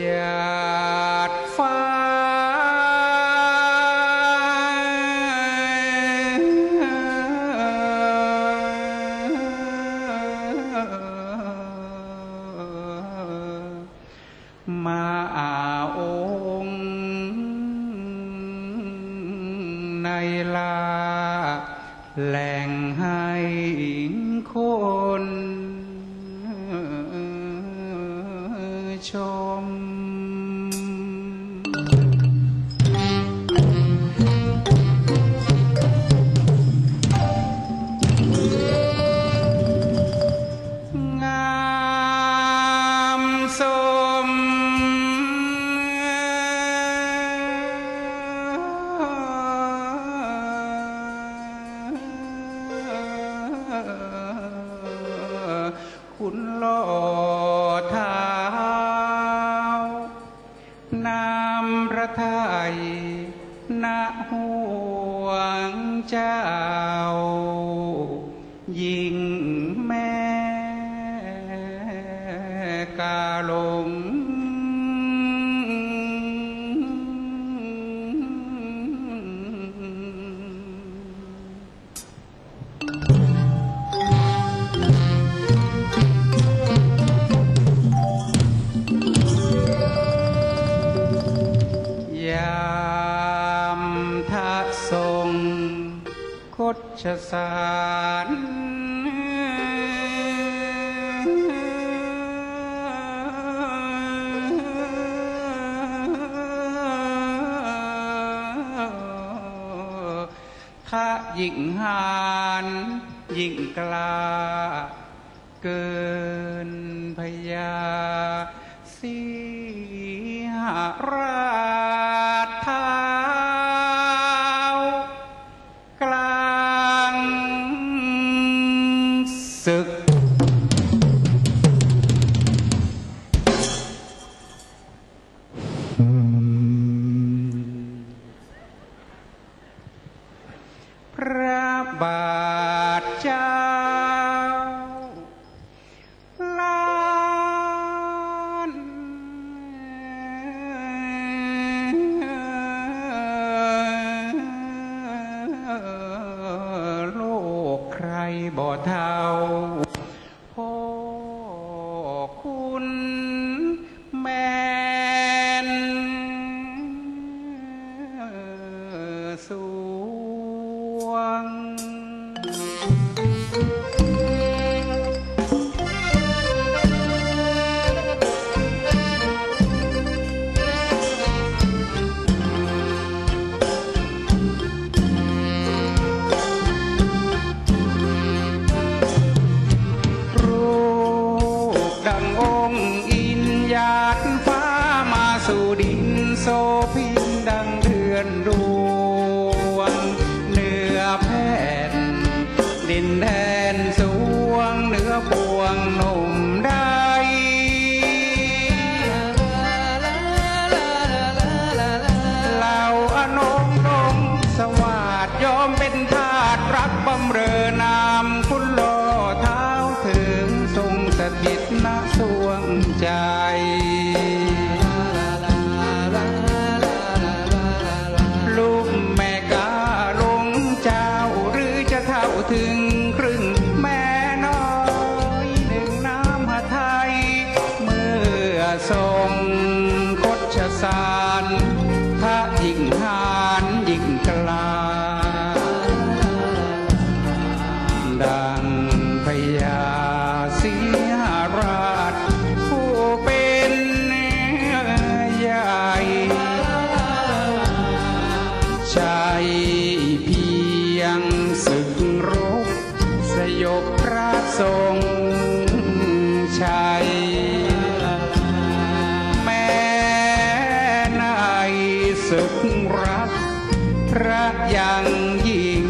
หยาดฟ้า มาอาองในลา แหล่งให้คน ขุนโลท้านามระไทยนาห่วงเจ้า สารข้ายิ่งหานยิ่งกล้า เกินพยาสีหร บาทเจ้าล้านโลกใครบ่เท่า โซพิงดังเดือนรู สานถ้าทิ้งหา พระยังยิ่ง